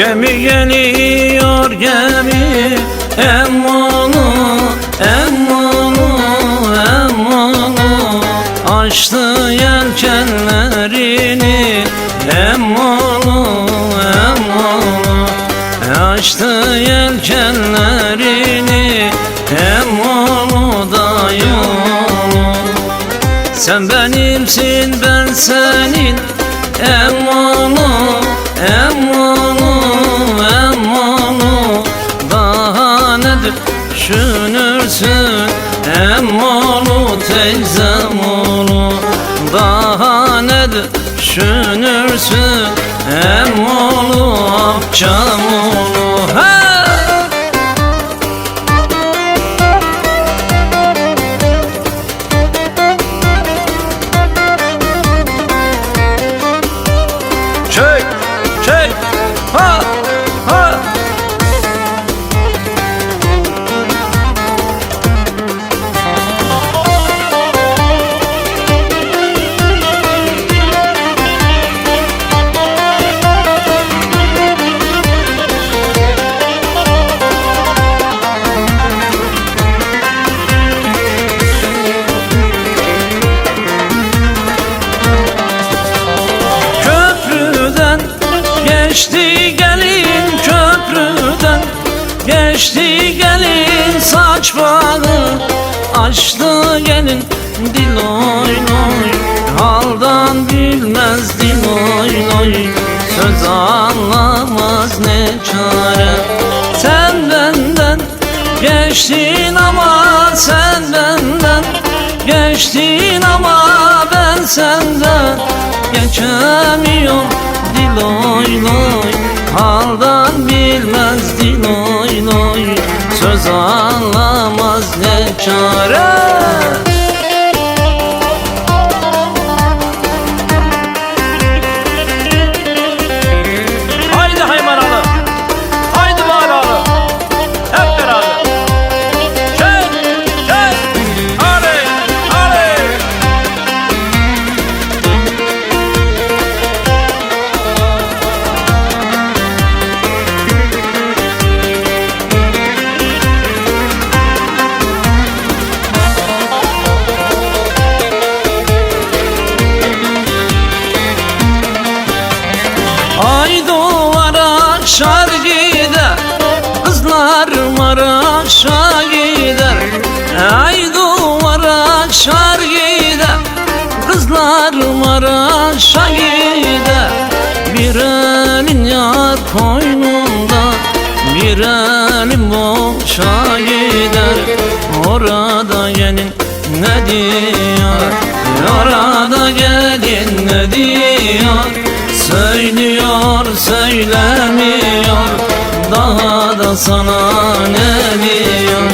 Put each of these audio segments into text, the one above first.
Gemi geliyor gemi. Emmonu, emmonu, emmonu Açtı yelkenlerini Emmonu, emmonu Açtı yelkenlerini Emmonu da yolu. Sen benimsin ben senin. Emmonu, oğlu Daha ne düşünürsün Emmonu amcam oğlu Hey! Geçti gelin saç bağı Açtı gelin dil oy oy. Haldan bilmez dil oy oy Söz anlamaz ne çare. Sen benden geçtin ama sen benden Geçtin ama ben senden Geçemiyorum dil oy oy Haldan bilmez dil oy oy Söz anlamaz ne çare koynunda Bir elin boşa gider Orada gelin ne diyor? Orada gelin ne diyor? Söylüyor söylemiyor. Daha da sana ne diyor?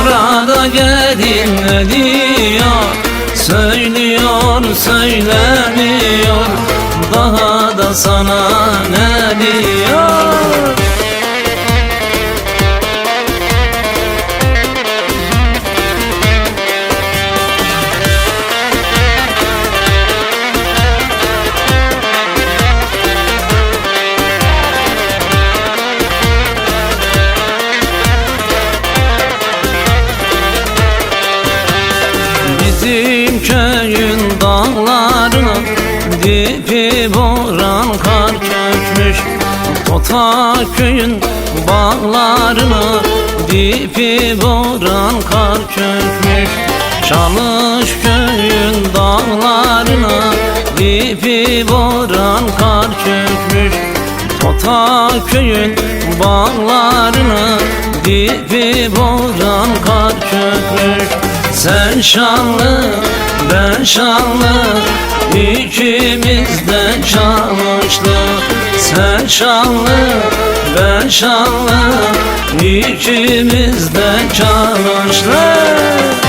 Orada gelin ne diyor? Söylüyor söylemiyor sana ne diyor Tota köyün bağlarına Dipi boran kar çökmüş Çalış köyün dağlarına. Dipi boran kar çökmüş Tota köyün bağlarına. Dipi boran kar çökmüş Sen şanlı ben şanlı İkimiz de çalıştık Sen şanlı ben şanlı İkimiz de çalıştık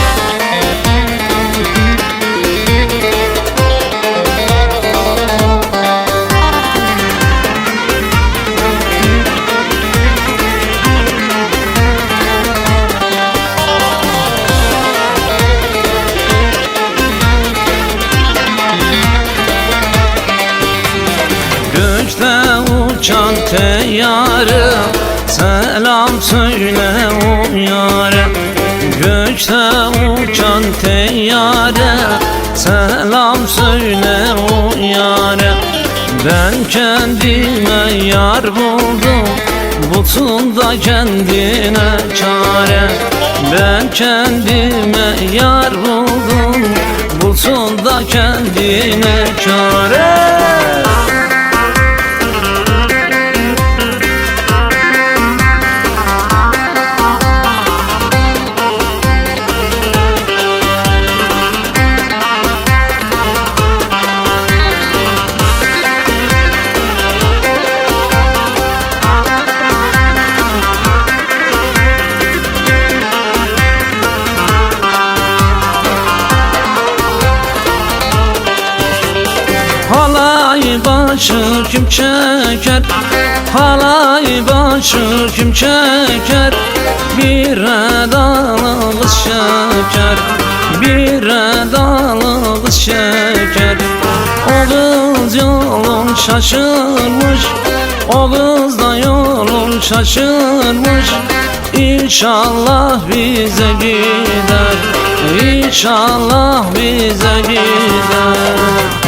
söyle o yare Gökte uçan teyyare Selam söyle o yare Ben kendime yar buldum Butunda kendine çare. Ben kendime yar buldum Butunda kendine çare başı kim çeker? Halay başı kim çeker? Bir dalı kız şeker Bir dalı kız şeker. O kız yolun şaşırmış O kız da yolun şaşırmış. İnşallah bize gider İnşallah bize gider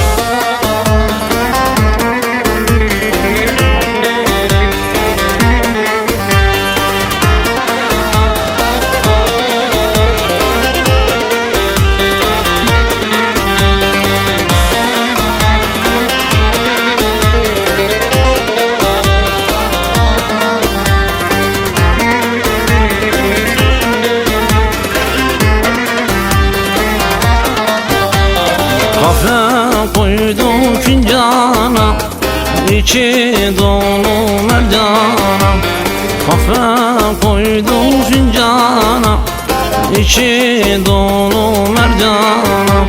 içi dolu merdana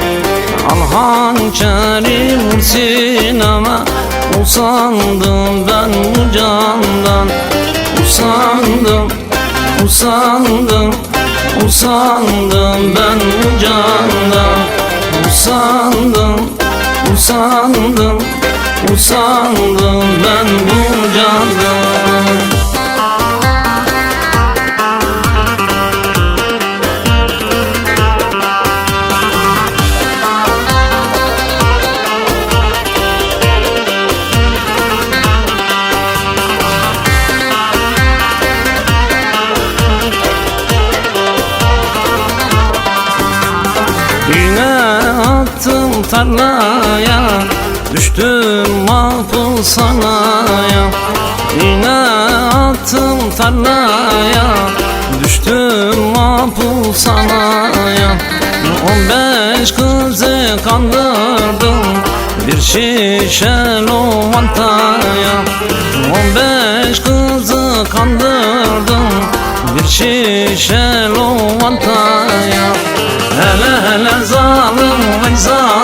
Al hançeri vur sineme Usandım ben bu candan Usandım, usandım Usandım ben bu candan. Usandım, usandım, usandım ben bu candan tarlaya Düştüm mahpus sanaya Yine attım tarlaya Düştüm mahpus sanaya On beş kızı kandırdım Bir şişe lovantaya On beş kızı kandırdım Bir şişe lovantaya Hele hele zalim vay zalim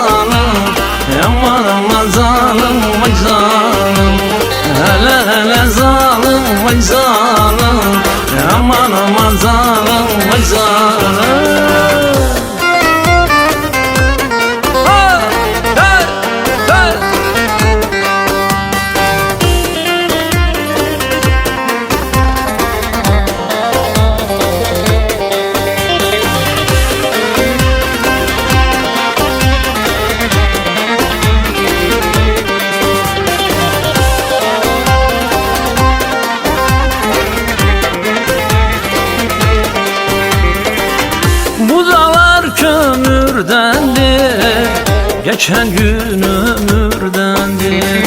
Geçen gün ömürdendir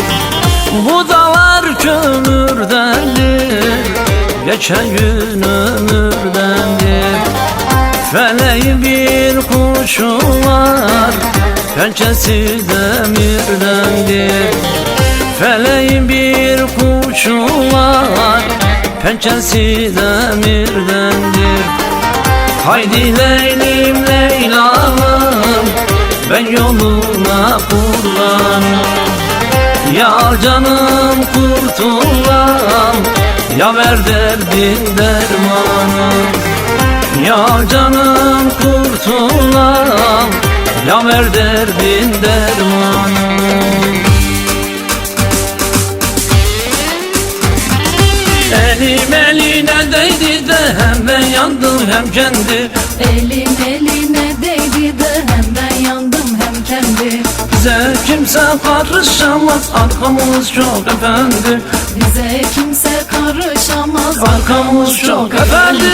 Bu dağlar kömürdendir Geçen gün ömürdendir Feleğin bir kuşu var. Pençesi demirdendir Feleğin bir kuşu var. Pençesi demirdendir Haydi Leylim Leyla'm ben yoluna kullan Ya canım kurtulan. Ya ver derdin dermanı. Ya canım kurtulan. Ya ver derdin dermanı. Elim eline değdi de Hem ben yandım hem kendi Elim eline Bize kimse karışamaz arkamız çok efendi. Bize kimse karışamaz Arkamız çok efendi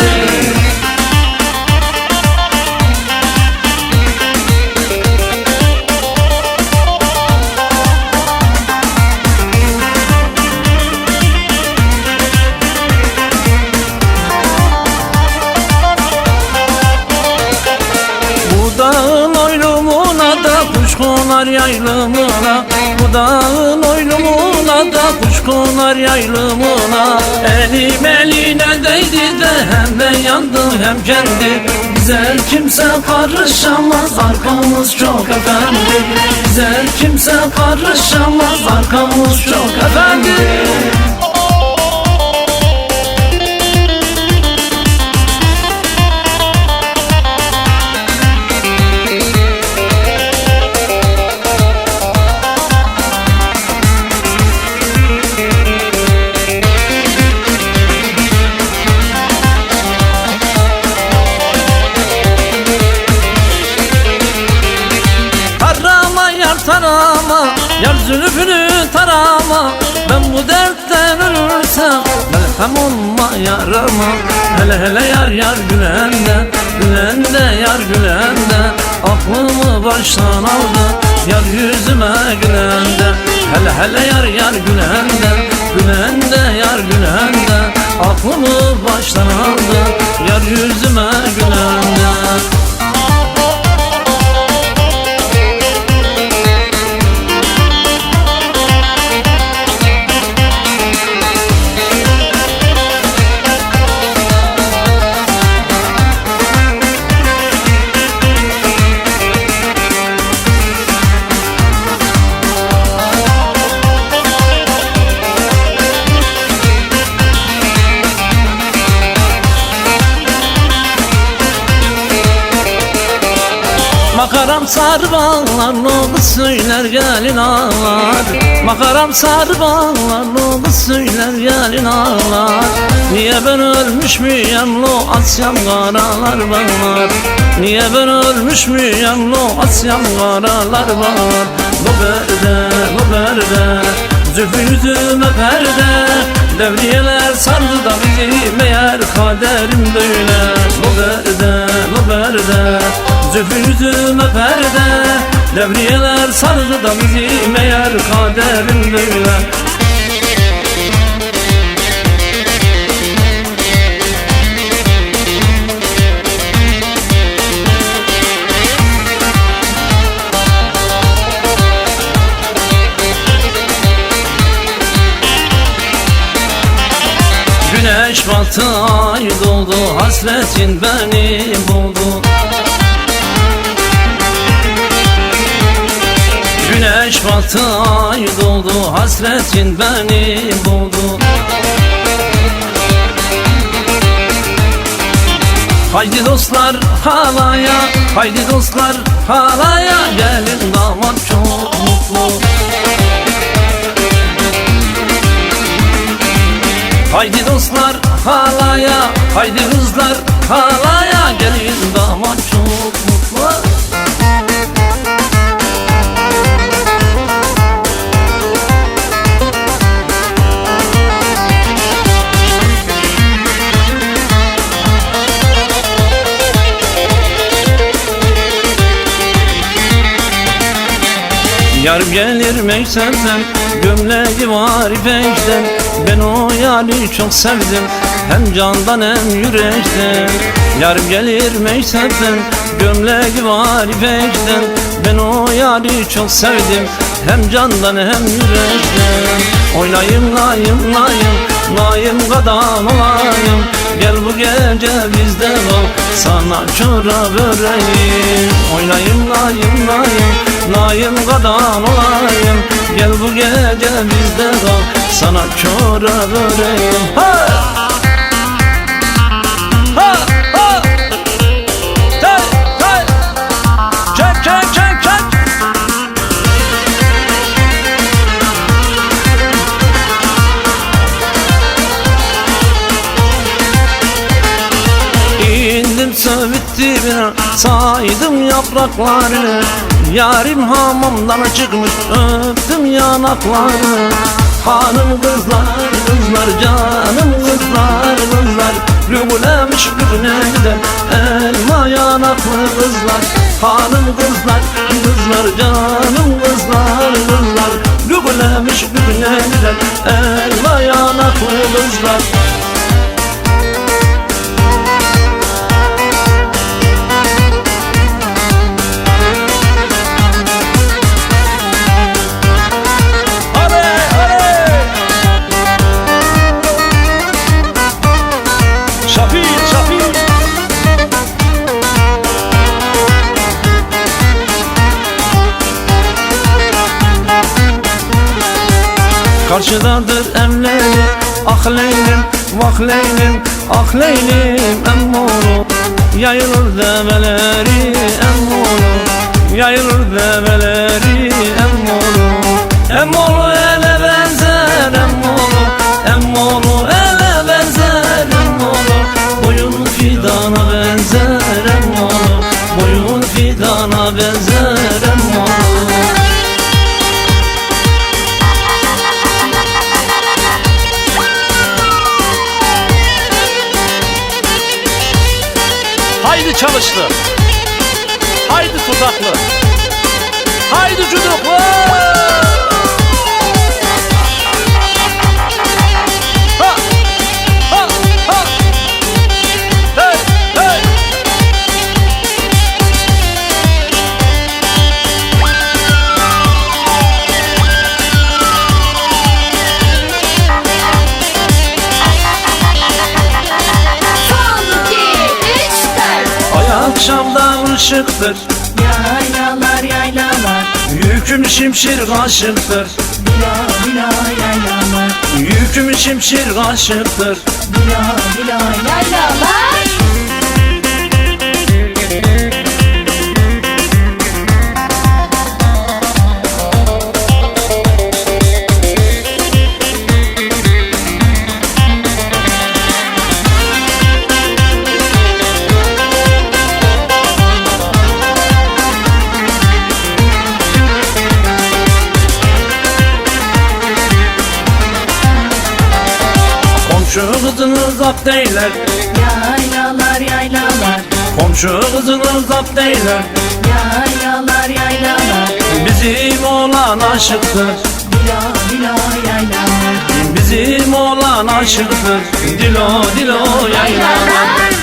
konar yaylımına Bu dağın oylumuna da kuş konar yaylımına. Elim eline değdi de hem ben yandım hem kendi. Bize kimse karışamaz arkamız çok efendi. Bize kimse karışamaz arkamız çok efendi Melhem olma yarama Hele hele yar yar gülende Gülende yar gülende. Aklımı baştan aldı Yar yüzüme gülende. Hele hele yar yar gülende Gülende yar gülende. Aklımı baştan aldı Yar yüzüme gülende Bağlar oldu söyler gelin ağlar. Makaram sarı bağlar oldu söyler gelin ağlar. Niye ben ölmüş müyem lo asyam karalar bağlar. Niye ben ölmüş müyem lo asyam karalar bağlar. Lo berde lo berde Zülfü yüzüme perde. Devriyeler sardı da bizi meğer kaderim böyle. Lo berde lo berde Zülfü yüzüme perde Devriyeler da bizi meğer kaderim böyle Güneş batı ay doldu Hasretin beni buldu Güneş batı ay doldu Hasretin beni buldu Haydi dostlar halaya Haydi dostlar halaya Gelin damat çok mutlu. Haydi dostlar halaya Haydi kızlar halaya Gelin damat çok meksepten Gömleği var ipekten Ben o yari çok sevdim. Hem candan hem yürekten. Yar gelir meksepten Gömleği var ipekten Ben o yari çok sevdim. Hem candan hem yürekten. Oynayım layım layım Layım kadam olayım. Gel bu gece bizde ol. Sana çorap öreyim. Oynayım layım layım Layım kadam olayım Gel bu gece bizde kal Sana çorap öreyim Ha! Ha! Ha! Hey! Hey! Çek çek çek çek kalbine saydım yapraklarını Yarim hamamdan çıkmış öptüm yanaklarını Hanım kızlar kızlar canım kızlar kızlar. Lübulemiş lübneden elma yanaklı kızlar. Hanım kızlar kızlar canım kızlar kızlar. Lübulemiş lübneden elma yanaklı kızlar Karşıdadır emleri Ah leylim vah leylim Ah leylim emmolu Yayılır develeri emmolu Yayılır develeri şimşir kaşıktır. Bila bila yaylalar Yüküm şimşir kaşıktır. Bila bila yaylalar zapt eyler. Yaylalar yaylalar Komşu kızını zapt eyler. Yaylalar yaylalar Bizim oğlan aşıktır. Bila bila yaylalar Bizim oğlan aşıktır Dilo dilo yaylalar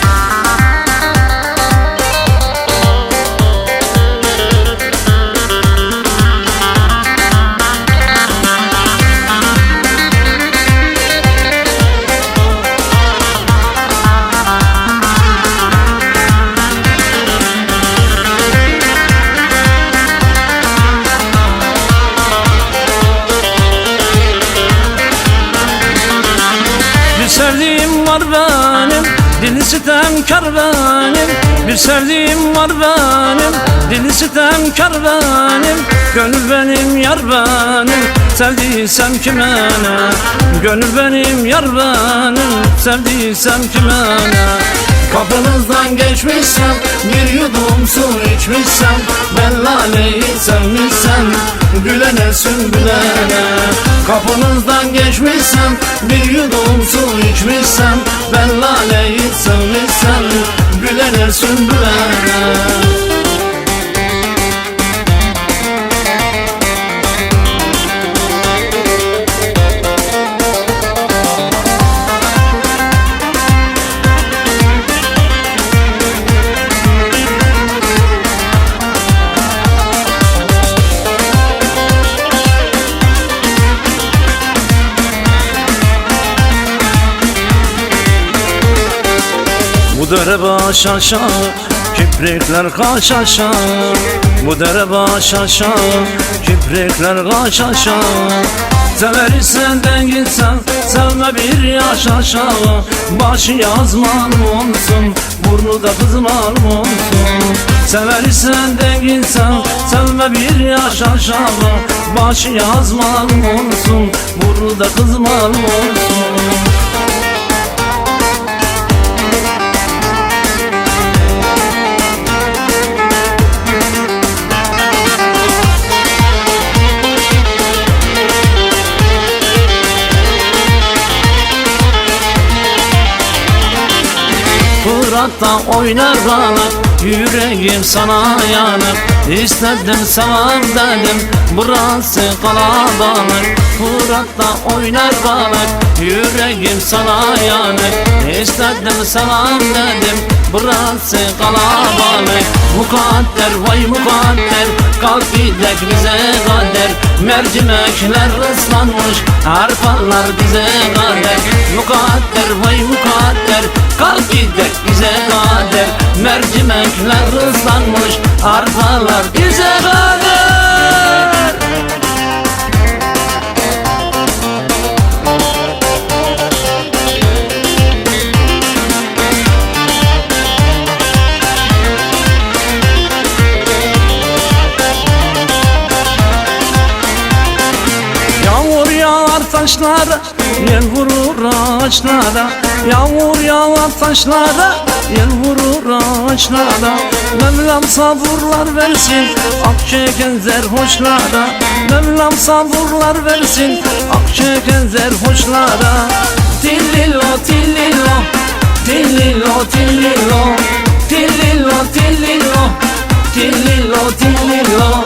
sitemkar benim Bir sevdiğim var benim. Dili sitemkar benim Gönül benim yar benim. Sevdiysem kime ne Gönül benim yar benim. Sevdiysem kime ne Kapınızdan geçmişsem Bir yudum su içmişsem Ben laleyi sevmişsem Gülene sümbülene. Kapınızdan geçmişsem Bir yudum su içmişsem Gülene baş aşağı Kiprikler kaş aşağı Bu dere baş aşağı Kiprikler kaş aşağı Sever senden gitsen Sevme bir yaş aşağı Başı yazman olsun Burnu da kızman olsun Sever senden gitsen Sevme bir yaş aşağı Başı yazman olsun Burnu da kızman olsun Fırat'ta oynar balık Yüreğim sana yanık İstedim sevam dedim. Burası kalabalık. Fırat'ta oynar balık Yüreğim sana yanık İstedim sevam dedim Burası kalabalık Mukadder vay mukadder. Kalk gidek bize kader Mercimekler ıslanmış. Arpalar bize kader Mukadder vay mukadder. Kalk gidek bize kader Mercimekler ıslanmış. Arpalar bize kader taşlara Yel vurur ağaçlara. Yağmur yağar taşlara Yel vurur ağaçlara. Mevlam sabırlar versin Ak çeken zerhoşlara. Mevlam sabırlar versin Ak çeken zerhoşlara. Tillilo tillilo Tillilo tillilo Tillilo tillilo Tillilo tillilo